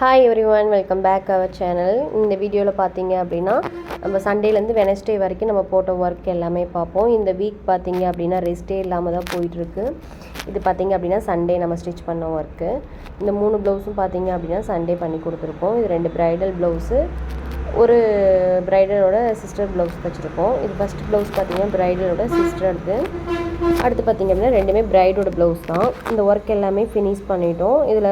Hi everyone welcome back our channel இந்த வீடியோவில் பார்த்தீங்க அப்படின்னா நம்ம சண்டேலேருந்து வெனஸ்டே வரைக்கும் நம்ம போட்ட ஒர்க் எல்லாமே பார்ப்போம் இந்த வீக் பார்த்தீங்க அப்படின்னா ரெஸ்ட்டே இல்லாமல் தான் போயிட்டுருக்கு. இது பார்த்தீங்க அப்படின்னா சண்டே நம்ம ஸ்டிச் பண்ண ஒர்க்கு இந்த மூணு ப்ளவுஸும் பார்த்தீங்க அப்படின்னா சண்டே பண்ணி கொடுத்துருக்கோம் இது ரெண்டு ப்ரைடல் ப்ளவுஸு ஒரு ப்ரைடலோட சிஸ்டர் ப்ளவுஸ் தைச்சிருக்கோம் இது ஃபஸ்ட் ப்ளவுஸ் பார்த்தீங்கன்னா ப்ரைடலோட சிஸ்டருக்கு அடுத்து பார்த்திங்க அப்படின்னா ரெண்டுமே ப்ரைடோட ப்ளவுஸ் தான். இந்த ஒர்க் எல்லாமே ஃபினிஷ் பண்ணிட்டோம். இதில்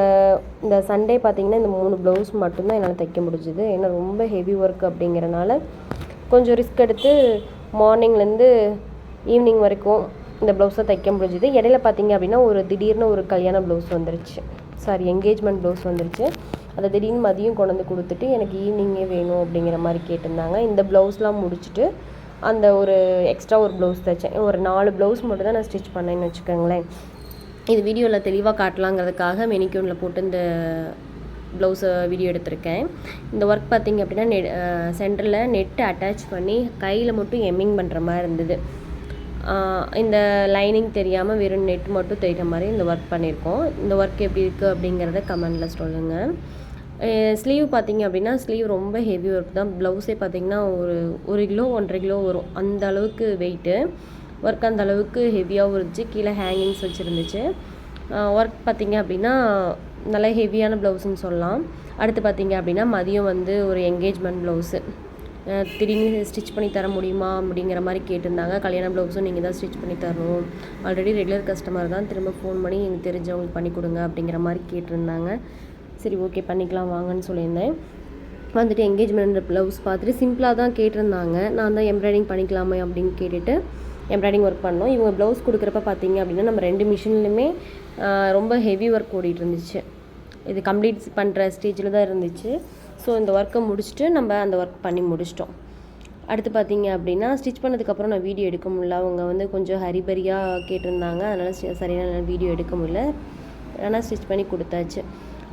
இந்த சண்டே பார்த்திங்கன்னா இந்த மூணு ப்ளவுஸ் மட்டும்தான் என்னால் தைக்க முடிஞ்சுது. ஏன்னா ரொம்ப ஹெவி ஒர்க் அப்படிங்கிறனால கொஞ்சம் ரிஸ்க் எடுத்து மார்னிங்லேருந்து ஈவினிங் வரைக்கும் இந்த ப்ளவுஸை தைக்க முடிஞ்சுது. இடையில பார்த்தீங்க அப்படின்னா ஒரு திடீர்னு ஒரு கல்யாண ப்ளவுஸ் வந்துருச்சு. சாரி என்கேஜ்மெண்ட் ப்ளவுஸ் வந்துருச்சு. அதை திடீர்னு மதியம் கொண்டு வந்து கொடுத்துட்டு எனக்கு ஈவினிங்கே வேணும் அப்படிங்கிற மாதிரி கேட்டிருந்தாங்க. இந்த ப்ளவுஸ்லாம் முடிச்சுட்டு அந்த ஒரு எக்ஸ்ட்ரா ஒரு ப்ளவுஸ் தைச்சேன். ஒரு நாலு ப்ளவுஸ் மட்டும் தான் நான் ஸ்டிச் பண்ணேன்னு வச்சுக்கோங்களேன். இது வீடியோவில் தெளிவாக காட்டலாங்கிறதுக்காக மெனிக்யூனில் போட்டு இந்த ப்ளவுஸை வீடியோ எடுத்திருக்கேன். இந்த ஒர்க் பார்த்தீங்க அப்படின்னா நெ சென்டரில் நெட்டு அட்டாச் பண்ணி கையில் மட்டும் எம்மிங் பண்ணுற மாதிரி இருந்தது. இந்த லைனிங் தெரியாமல் வெறும் நெட் மட்டும் தெரிகிற மாதிரி இந்த ஒர்க் பண்ணியிருக்கோம் இந்த ஒர்க் எப்படி இருக்குது அப்படிங்கிறத கமெண்டில் சொல்லுங்கள் ஸ்லீவ் பார்த்தீங்க அப்படின்னா ஸ்லீவ் ரொம்ப ஹெவி ஒர்க் தான். ப்ளவுஸே பார்த்தீங்கன்னா ஒரு ஒரு கிலோ ஒன்றரை கிலோ வரும். அந்த அளவுக்கு வெயிட்டு ஒர்க் அந்த அளவுக்கு ஹெவியாகவும் இருந்துச்சு. கீழே ஹேங்கிங்ஸ் வச்சுருந்துச்சு. ஒர்க் பார்த்தீங்க அப்படின்னா நல்ல ஹெவியான ப்ளவுஸுன்னு சொல்லலாம். அடுத்து பார்த்தீங்க அப்படின்னா மதியம் வந்து ஒரு என்கேஜ்மெண்ட் ப்ளவுஸு திடீர்னு ஸ்டிச் பண்ணி தர முடியுமா அப்படிங்கிற மாதிரி கேட்டிருந்தாங்க. கல்யாண ப்ளவுஸும் நீங்கள் தான் ஸ்டிச் பண்ணி தரணும். ஆல்ரெடி ரெகுலர் கஸ்டமர் தான். திரும்ப ஃபோன் பண்ணி எனக்கு தெரிஞ்சவங்களுக்கு பண்ணி கொடுங்க அப்படிங்கிற மாதிரி கேட்டிருந்தாங்க. சரி ஓகே பண்ணிக்கலாம் வாங்கன்னு சொல்லியிருந்தேன். வந்துட்டு என்கேஜ்மெண்ட் ப்ளவுஸ் பார்த்துட்டு சிம்பிளாக தான் கேட்டிருந்தாங்க. நான் தான் எம்ப்ராய்டிங் பண்ணிக்கலாமே அப்படின்னு கேட்டுட்டு எம்ப்ராய்டிங் ஒர்க் பண்ணோம். இவங்க ப்ளவுஸ் கொடுக்குறப்ப பார்த்தீங்க அப்படின்னா நம்ம ரெண்டு மிஷின்லையுமே ரொம்ப ஹெவி ஒர்க் ஓடிட்டு இருந்துச்சு. இது கம்ப்ளீட் பண்ணுற ஸ்டேஜில் தான் இருந்துச்சு. ஸோ இந்த ஒர்க்கை முடிச்சுட்டு நம்ம அந்த ஒர்க் பண்ணி முடிச்சிட்டோம். அடுத்து பார்த்தீங்க அப்படின்னா ஸ்டிச் பண்ணதுக்கப்புறம் நான் வீடியோ எடுக்க முடியல. அவங்க வந்து கொஞ்சம் ஹரிபரியாக கேட்டிருந்தாங்க. அதனால் சரியான வீடியோ எடுக்க முடியல. ஆனால் ஸ்டிச் பண்ணி கொடுத்தாச்சு.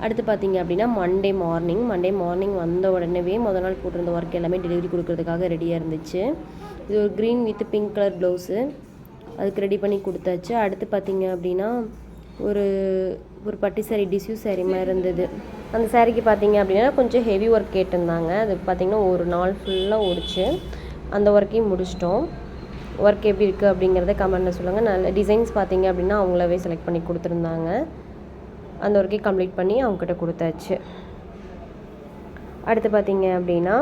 அடுத்து பார்த்தீங்க அப்படின்னா மண்டே மார்னிங் மண்டே மார்னிங் வந்த உடனேவே முதல் நாள் போட்டிருந்த ஒர்க் எல்லாமே டெலிவரி கொடுக்குறதுக்காக ரெடியாக இருந்துச்சு. இது ஒரு green with pink colour blouse அதுக்கு ரெடி பண்ணி கொடுத்தாச்சு. அடுத்து பார்த்தீங்க அப்படின்னா ஒரு ஒரு பட்டி சாரி டிஷ்யூ சாரி மாதிரி இருந்தது. அந்த சாரிக்கு பார்த்தீங்க அப்படின்னா கொஞ்சம் ஹெவி ஒர்க் கேட்டிருந்தாங்க. அது பார்த்திங்கன்னா ஒரு நாள் ஃபுல்லாக ஓடிச்சு. அந்த ஒர்க்கையும் முடிச்சிட்டோம். ஒர்க் எப்படி இருக்குது அப்படிங்கிறத கமெண்ட்டில் சொல்லுங்கள் நல்ல டிசைன்ஸ் பார்த்தீங்க அப்படின்னா அவங்களாவே செலக்ட் பண்ணி கொடுத்துருந்தாங்க. அந்த ஒர்க்கையும் கம்ப்ளீட் பண்ணி அவங்கக்கிட்ட கொடுத்தாச்சு. அடுத்து பார்த்தீங்க அப்படின்னா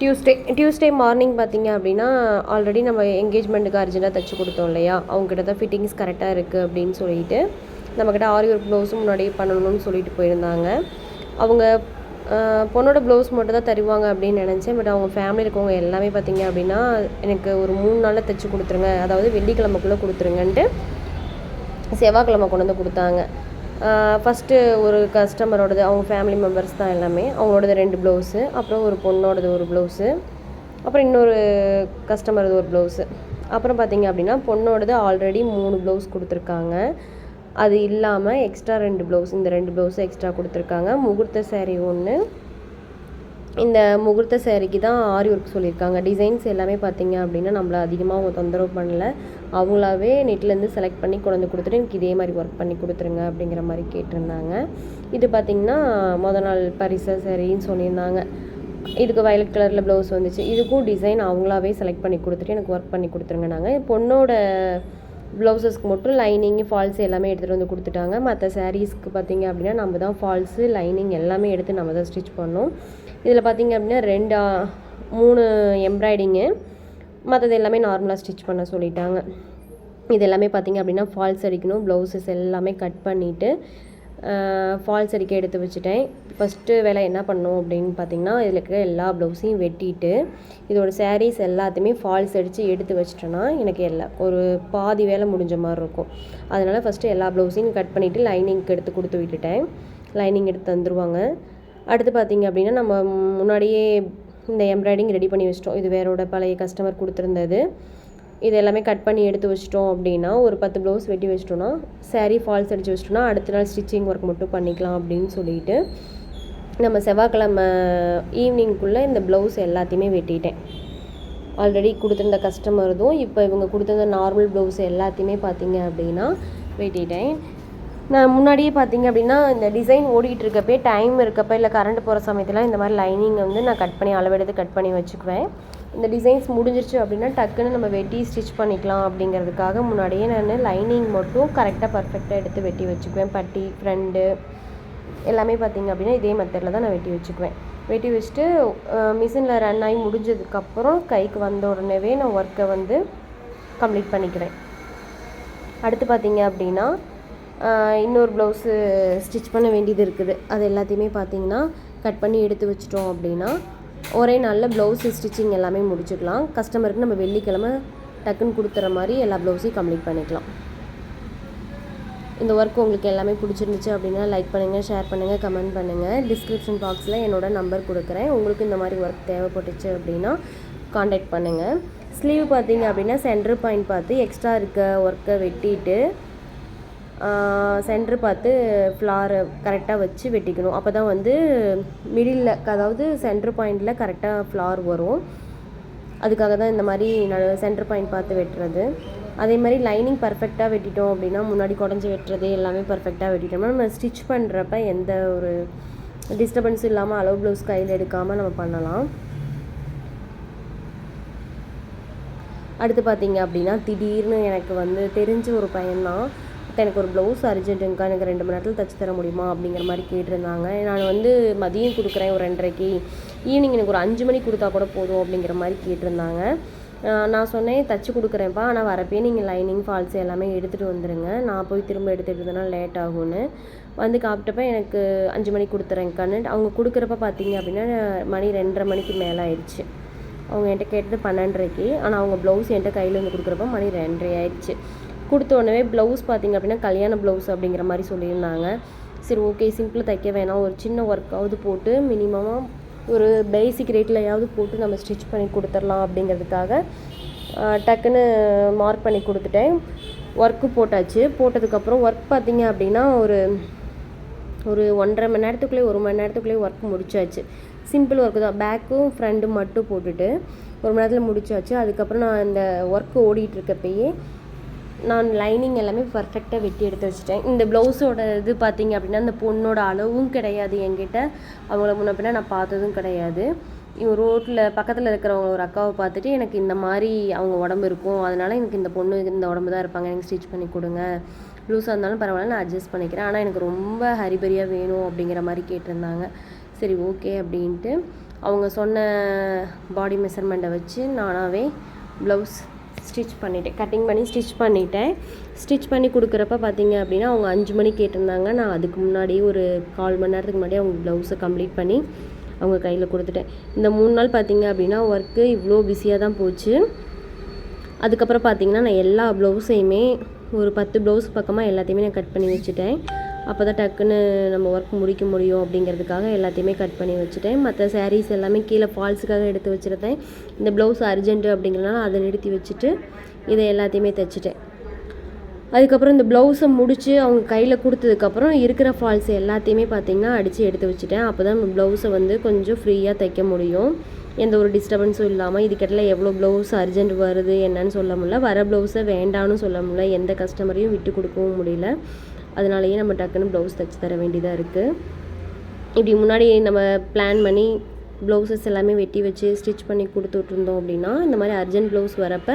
டியூஸ்டே டியூஸ்டே மார்னிங் பார்த்தீங்க அப்படின்னா ஆல்ரெடி நம்ம என்கேஜ்மெண்ட்டுக்கு அர்ஜென்ட்டாக தைச்சி கொடுத்தோம் இல்லையா? அவங்ககிட்ட தான் ஃபிட்டிங்ஸ் கரெக்டாக இருக்குது அப்படின்னு சொல்லிட்டு நம்மக்கிட்ட ஆரி ஒர்க் ப்ளவுஸும் முன்னாடியே பண்ணணும்னு சொல்லிட்டு போயிருந்தாங்க. அவங்க பொண்ணோட ப்ளவுஸ் மட்டும் தான் தருவாங்க அப்படின்னு நினச்சேன். பட் அவங்க ஃபேமிலி இருக்கவங்க எல்லாமே பார்த்தீங்க அப்படின்னா எனக்கு ஒரு மூணு நாளில் தைச்சி கொடுத்துருங்க. அதாவது வெள்ளிக்கிழமைக்குள்ளே கொடுத்துருங்கன்ட்டு செவ்வாய்க்கிழமை கொண்டு வந்து கொடுத்தாங்க. ஃபஸ்ட்டு ஒரு கஸ்டமரோடது அவங்க ஃபேமிலி மெம்பர்ஸ் தான் எல்லாமே. அவங்களோடது ரெண்டு ப்ளவுஸு அப்புறம் ஒரு பொண்ணோடது ஒரு ப்ளவுஸு அப்புறம் இன்னொரு கஸ்டமரது ஒரு ப்ளவுஸு. அப்புறம் பார்த்தீங்க அப்படின்னா பொண்ணோடது ஆல்ரெடி மூணு ப்ளவுஸ் கொடுத்துருக்காங்க. அது இல்லாமல் எக்ஸ்ட்ரா ரெண்டு ப்ளவுஸ் இந்த ரெண்டு ப்ளவுஸும் எக்ஸ்ட்ரா கொடுத்துருக்காங்க. முகூர்த்த சேரீ ஒன்று இந்த முகூர்த்த சேரீக்கு தான் ஆரி ஒர்க் சொல்லியிருக்காங்க. டிசைன்ஸ் எல்லாமே பார்த்தீங்க அப்படின்னா நம்மள அதிகமாக அவங்க தொந்தரவு பண்ணல. அவங்களாவே நெட்லேருந்து செலக்ட் பண்ணி கொண்டு வந்து கொடுத்துட்டு எனக்கு இதே மாதிரி ஒர்க் பண்ணி கொடுத்துருங்க அப்படிங்கிற மாதிரி கேட்டிருந்தாங்க. இது பார்த்திங்கன்னா முத நாள் பரிசா சேரீன்னு சொல்லியிருந்தாங்க. இதுக்கு வயலட் கலரில் ப்ளவுஸ் வந்துச்சு. இதுக்கும் டிசைன் அவங்களாவே செலக்ட் பண்ணி கொடுத்துட்டு எனக்கு ஒர்க் பண்ணி கொடுத்துருங்க நாங்கள் பொண்ணோட ப்ளவுசஸ்க்கு மட்டும் லைனிங்கு ஃபால்ஸ் எல்லாமே எடுத்துகிட்டு வந்து கொடுத்துட்டாங்க. மற்ற சாரீஸ்க்கு பார்த்திங்க அப்படின்னா நம்ம தான் ஃபால்ஸு லைனிங் எல்லாமே எடுத்து நம்ம தான் ஸ்டிச் பண்ணோம் இதில் பார்த்திங்க அப்படின்னா ரெண்டு மூணு எம்ப்ராய்டிங்கு மற்றது எல்லாமே நார்மலாக ஸ்டிச் பண்ண சொல்லிட்டாங்க. இது எல்லாமே பார்த்திங்க அப்படின்னா ஃபால்ஸ் அடிக்கணும் ப்ளவுசஸ் எல்லாமே கட் பண்ணிவிட்டு ஃபால்ஸ் அடிக்க எடுத்து வச்சுட்டேன். ஃபஸ்ட்டு வேலை என்ன பண்ணோம் அப்படின்னு பார்த்தீங்கன்னா இதில் இருக்கிற எல்லா ப்ளவுஸையும் வெட்டிட்டு இதோட சாரீஸ் எல்லாத்தையுமே ஃபால்ஸ் அடித்து எடுத்து வச்சிட்டேன்னா எனக்கு எல்லா ஒரு பாதி வேலை முடிஞ்ச மாதிரி இருக்கும். அதனால் ஃபஸ்ட்டு எல்லா ப்ளவுஸையும் கட் பண்ணிவிட்டு லைனிங்க்கு எடுத்து கொடுத்து விட்டுட்டேன். லைனிங் எடுத்து தந்துடுவாங்க அடுத்து பார்த்தீங்க அப்படின்னா நம்ம முன்னாடியே இந்த எம்ப்ராய்டிங் ரெடி பண்ணி வச்சிட்டோம். இது வேறோட பழைய கஸ்டமர் கொடுத்துருந்தது. இது எல்லாமே கட் பண்ணி எடுத்து வச்சிட்டோம் அப்படின்னா ஒரு பத்து ப்ளவுஸ் வெட்டி வச்சிட்டோன்னா சாரீ ஃபால்ஸ் அடித்து வச்சிட்டோன்னா அடுத்த நாள் ஸ்டிச்சிங் ஒர்க் மட்டும் பண்ணிக்கலாம் அப்படின்னு சொல்லிட்டு நம்ம செவ்வாய்க்கிழமை ஈவினிங்குள்ளே இந்த ப்ளவுஸ் எல்லாத்தையுமே வெட்டிட்டேன். ஆல்ரெடி கொடுத்துருந்த கஸ்டமர்தும் இப்போ இவங்க கொடுத்துருந்த நார்மல் ப்ளவுஸ் எல்லாத்தையுமே பார்த்தீங்க அப்படின்னா வெட்டிட்டேன். நான் முன்னாடியே பார்த்தீங்க அப்படின்னா இந்த டிசைன் ஓடிக்கிட்டு இருக்கப்பே டைம் இருக்கப்போ இல்லை கரண்ட் போகிற சமயத்தில் இந்த மாதிரி லைனிங்கை வந்து நான் கட் பண்ணி அளவெடுத்து கட் பண்ணி வச்சுக்குவேன். இந்த டிசைன்ஸ் முடிஞ்சிருச்சு அப்படின்னா டக்குன்னு நம்ம வெட்டி ஸ்டிச் பண்ணிக்கலாம் அப்படிங்கிறதுக்காக முன்னாடியே நான் லைனிங் மட்டும் கரெக்டாக பர்ஃபெக்டாக எடுத்து வெட்டி வச்சுக்குவேன். பட்டி ஃப்ரெண்டு எல்லாமே பார்த்திங்க அப்படின்னா இதே மெத்தடில் தான் நான் வெட்டி வச்சுக்குவேன். வெட்டி வச்சுட்டு மிஷினில் ரன் ஆகி முடிஞ்சதுக்கப்புறம் கைக்கு வந்த உடனேவே நான் ஒர்க்கை வந்து கம்ப்ளீட் பண்ணிக்கிறேன். அடுத்து பார்த்தீங்க அப்படின்னா இன்னொரு ப்ளவுஸு ஸ்டிச் பண்ண வேண்டியது இருக்குது. அது எல்லாத்தையுமே பார்த்திங்கன்னா கட் பண்ணி எடுத்து வச்சிட்டோம் அப்படின்னா ஒரே நாளில் ப்ளவுஸ் ஸ்டிச்சிங் எல்லாமே முடிச்சுக்கலாம். கஸ்டமருக்கு நம்ம வெள்ளிக்கிழமை டக்குன்னு கொடுத்துற மாதிரி எல்லா ப்ளவுஸையும் கம்ப்ளீட் பண்ணிக்கலாம். இந்த ஒர்க் உங்களுக்கு எல்லாமே பிடிச்சிருந்துச்சு அப்படின்னா லைக் பண்ணுங்கள் ஷேர் பண்ணுங்கள் கமெண்ட் பண்ணுங்கள் டிஸ்கிரிப்ஷன் பாக்ஸில் என்னோட நம்பர் கொடுக்குறேன். உங்களுக்கு இந்த மாதிரி ஒர்க் தேவைப்பட்டுச்சு அப்படின்னா காண்டாக்ட் பண்ணுங்கள் ஸ்லீவ் பார்த்தீங்க அப்படின்னா சென்டர் பாயிண்ட் பார்த்து எக்ஸ்ட்ரா இருக்க ஒர்க்கை வெட்டிட்டு சென்ட்ரு பார்த்து ஃப்ளாரை கரெக்டாக வச்சு வெட்டிக்கணும். அப்போ தான் வந்து மிடில் அதாவது சென்ட்ரு பாயிண்டில் கரெக்டாக ஃப்ளார் வரும். அதுக்காக தான் இந்த மாதிரி நடு சென்டர் பாயிண்ட் பார்த்து வெட்டுறது. அதே மாதிரி லைனிங் பர்ஃபெக்டாக வெட்டிட்டோம் அப்படின்னா முன்னாடி குடஞ்சி வெட்டுறது எல்லாமே பர்ஃபெக்டாக வெட்டிட்டோம்னா நம்ம ஸ்டிச் பண்ணுறப்ப எந்த ஒரு டிஸ்டர்பன்ஸும் இல்லாமல் அளவு ப்ளவுஸ் கையில் எடுக்காமல் நம்ம பண்ணலாம். அடுத்து பார்த்தீங்க அப்படின்னா திடீர்னு எனக்கு வந்து தெரிஞ்ச ஒரு பையன்தான் அத்தை எனக்கு ஒரு ப்ளவுஸ் அர்ஜென்ட்டுங்கக்கா எனக்கு ரெண்டு மணி நேரத்தில் தச்சு தர முடியுமா அப்படிங்கிற மாதிரி கேட்டிருந்தாங்க. நான் வந்து மதியம் கொடுக்குறேன் ஒரு ரெண்டரைக்கு. ஈவினிங் எனக்கு ஒரு அஞ்சு மணிக்கு கொடுத்தா கூட போதும் அப்படிங்கிற மாதிரி கேட்டிருந்தாங்க. நான் சொன்னேன் தச்சு கொடுக்குறேன்ப்பா. ஆனால் வரப்பே நீங்கள் லைனிங் ஃபால்ஸ் எல்லாமே எடுத்துகிட்டு வந்துடுங்க நான் போய் திரும்ப எடுத்துகிட்டு இருந்தேன்னா லேட் ஆகும்னு. வந்து காப்பிட்டப்ப எனக்கு அஞ்சு மணிக்கு கொடுத்துறேன்க்கான்னு. அவங்க கொடுக்குறப்ப பார்த்தீங்க அப்படின்னா மணி ரெண்டரை மணிக்கு மேலே ஆயிடுச்சு. அவங்க என்கிட்ட கேட்டது பன்னெண்டரைக்கு. ஆனால் அவங்க ப்ளவுஸ் என்கிட்ட கையில் வந்து கொடுக்குறப்ப மணி ரெண்டரை ஆயிடுச்சு. கொடுத்த உடனே ப்ளவுஸ் பார்த்தீங்க அப்படின்னா கல்யாண ப்ளவுஸ் அப்படிங்கிற மாதிரி சொல்லியிருந்தாங்க. சரி ஓகே சிம்பிளாக தைக்க வேணாம். ஒரு சின்ன ஒர்க்காவது போட்டு மினிமமாக ஒரு பேசிக் ரேட்லையாவது போட்டு நம்ம ஸ்டிச் பண்ணி கொடுத்துடலாம் அப்படிங்கிறதுக்காக டக்குன்னு மார்க் பண்ணி கொடுத்துட்டேன். ஒர்க்கு போட்டாச்சு. போட்டதுக்கப்புறம் ஒர்க் பார்த்தீங்க அப்படின்னா ஒரு ஒரு ஒன்றரை மணி நேரத்துக்குள்ளே ஒரு மணி நேரத்துக்குள்ளேயே ஒர்க் முடிச்சாச்சு. சிம்பிள் ஒர்க்கு தான். பேக்கும் ஃப்ரண்ட்டும் மட்டும் போட்டுட்டு ஒரு மணி நேரத்தில் முடிச்சாச்சு. அதுக்கப்புறம் நான் இந்த ஒர்க்கு ஓடிட்டுருக்கப்பயே நான் லைனிங் எல்லாமே பர்ஃபெக்டாக வெட்டி எடுத்து வச்சுட்டேன். இந்த ப்ளவுஸோட இது பார்த்திங்க அப்படின்னா அந்த பொண்ணோட அளவும் கிடையாது என்கிட்ட. அவங்கள முன்ன பின்ன நான் பார்த்ததும் கிடையாது. இவங்க ரோட்டில் பக்கத்தில் இருக்கிறவங்க ஒரு அக்காவை பார்த்துட்டு எனக்கு இந்த மாதிரி அவங்க உடம்பு இருக்கும். அதனால் எனக்கு இந்த பொண்ணு இந்த உடம்பு தான் இருப்பாங்க. எனக்கு ஸ்டிச் பண்ணி கொடுங்க. லூஸாக இருந்தாலும் பரவாயில்ல நான் அட்ஜஸ்ட் பண்ணிக்கிறேன். ஆனால் எனக்கு ரொம்ப ஹரிபரியாக வேணும் அப்படிங்கிற மாதிரி கேட்டிருந்தாங்க. சரி ஓகே அப்படின்ட்டு அவங்க சொன்ன பாடி மெஷர்மெண்ட்டை வச்சு நானாகவே ப்ளவுஸ் ஸ்டிச் பண்ணிட்டேன். கட்டிங் பண்ணி ஸ்டிச் பண்ணிட்டேன். ஸ்டிச் பண்ணி கொடுக்குறப்ப பார்த்தீங்க அப்படின்னா அவங்க அஞ்சு மணி கேட்டிருந்தாங்க. நான் அதுக்கு முன்னாடி ஒரு கால் மணி நேரத்துக்கு முன்னாடி அவங்க ப்ளவுஸை கம்ப்ளீட் பண்ணி அவங்க கையில் கொடுத்துட்டேன். இந்த மூணு நாள் பார்த்தீங்க அப்படின்னா ஒர்க்கு இவ்வளோ பிஸியாக தான் போச்சு. அதுக்கப்புறம் பார்த்தீங்கன்னா நான் எல்லா ப்ளவுஸையுமே ஒரு பத்து ப்ளவுஸ் பக்கமாக எல்லாத்தையுமே நான் கட் பண்ணி வச்சுட்டேன். அப்போ தான் டக்குன்னு நம்ம ஒர்க் முடிக்க முடியும் அப்படிங்கிறதுக்காக எல்லாத்தையுமே கட் பண்ணி வச்சுட்டேன். மற்ற சாரீஸ் எல்லாமே கீழே ஃபால்ஸுக்காக எடுத்து வச்சுருந்தேன். இந்த ப்ளவுஸ் அர்ஜென்ட்டு அப்படிங்கிறனால அதை நிறுத்தி வச்சுட்டு இதை எல்லாத்தையுமே தைச்சிட்டேன். அதுக்கப்புறம் இந்த ப்ளவுஸை முடித்து அவங்க கையில் கொடுத்ததுக்கப்புறம் இருக்கிற ஃபால்ஸ் எல்லாத்தையுமே பார்த்திங்கன்னா அடித்து எடுத்து வச்சுட்டேன். அப்போ தான் ப்ளவுஸை வந்து கொஞ்சம் ஃப்ரீயாக தைக்க முடியும். எந்த ஒரு டிஸ்டர்பன்ஸும் இல்லாமல் இதுக்கிட்டல எவ்வளோ ப்ளவுஸ் அர்ஜென்ட் வருது என்னன்னு சொல்ல முடியல. வர ப்ளவுஸை வேண்டான்னு சொல்ல முடியல. எந்த கஸ்டமரையும் விட்டு கொடுக்கவும் முடியல. அதனாலேயே நம்ம டக்குன்னு ப்ளவுஸ் தைச்சி தர வேண்டியதாக இருக்குது இப்படி முன்னாடி நம்ம பிளான் பண்ணி ப்ளவுசஸ் எல்லாமே வெட்டி வச்சு ஸ்டிச் பண்ணி கொடுத்துட்ருந்தோம் அப்படின்னா இந்த மாதிரி அர்ஜென்ட் ப்ளவுஸ் வரப்போ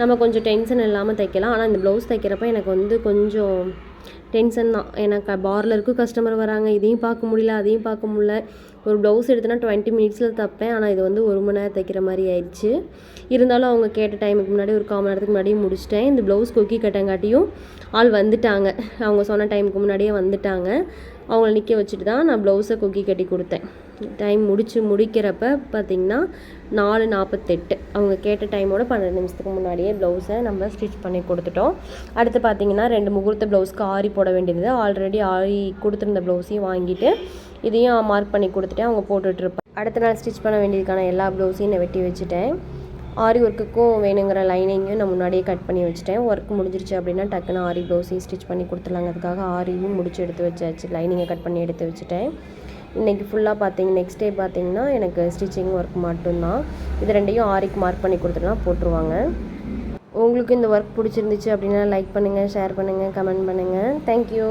நம்ம கொஞ்சம் டென்ஷன் இல்லாமல் தைக்கலாம். ஆனால் இந்த ப்ளவுஸ் தைக்கிறப்ப எனக்கு வந்து கொஞ்சம் டென்ஷன் தான். எனக்கு பார்லருக்கும் கஸ்டமர் வராங்க இதையும் பார்க்க முடியல அதையும் பார்க்க முடியல. ஒரு ப்ளவுஸ் எடுத்தனா டுவெண்ட்டி மினிட்ஸில் தைப்பேன். ஆனால் இது வந்து ஒரு மணி நேரம் தைக்கிற மாதிரி ஆயிடுச்சு. இருந்தாலும் அவங்க கேட்ட டைமுக்கு முன்னாடி ஒரு கால் மணி நேரத்துக்கு முன்னாடியே முடிச்சிட்டேன். இந்த ப்ளவுஸ் கொக்கி கட்டங்காட்டியும் ஆள் வந்துட்டாங்க. அவங்க சொன்ன டைமுக்கு முன்னாடியே வந்துட்டாங்க. அவங்கள நிற்க வச்சுட்டு தான் நான் ப்ளவுஸை கொக்கி கட்டி கொடுத்தேன். டைம் முடிச்சு முடிக்கிறப்ப பார்த்திங்கன்னா நாலு நாற்பத்தெட்டு அவங்க கேட்ட டைமோட பன்னெண்டு நிமிஷத்துக்கு முன்னாடியே ப்ளவுஸை நம்ம ஸ்டிச் பண்ணி கொடுத்துட்டோம். அடுத்து பார்த்திங்கன்னா ரெண்டு முகூர்த்த ப்ளவுஸ்க்கு ஆரி போட வேண்டியது. ஆல்ரெடி ஆரி கொடுத்துருந்த ப்ளவுஸையும் வாங்கிட்டு இதையும் மார்க் பண்ணி கொடுத்துட்டு அவங்க போட்டுட்ருப்பேன் அடுத்த நாள் ஸ்டிச் பண்ண வேண்டியதுக்கான எல்லா ப்ளவுஸையும் நான் வெட்டி வச்சுட்டேன். ஆரி ஒர்க்குக்கும் வேணுங்கிற லைனிங்கும் நான் முன்னாடியே கட் பண்ணி வச்சுட்டேன். ஒர்க் முடிஞ்சிருச்சு அப்படின்னா டக்குன்னு ஆரி ப்ளவுஸையும் ஸ்டிச் பண்ணி கொடுத்துலாங்கிறதுக்காக ஆரியும் முடிச்சு எடுத்து வச்சாச்சு. லைனிங்கை கட் பண்ணி எடுத்து வச்சுட்டேன். இன்றைக்கி ஃபுல்லாக பார்த்தீங்க நெக்ஸ்ட் டே பார்த்தீங்கன்னா எனக்கு ஸ்டிச்சிங் ஒர்க் மட்டும்தான். இது ரெண்டையும் ஆரிக்கு மார்க் பண்ணி கொடுத்துட்டுனா போட்டுருவாங்க. உங்களுக்கு இந்த ஒர்க் பிடிச்சிருந்துச்சு அப்படின்னா லைக் பண்ணுங்கள் ஷேர் பண்ணுங்கள் கமெண்ட் பண்ணுங்கள் தேங்க்யூ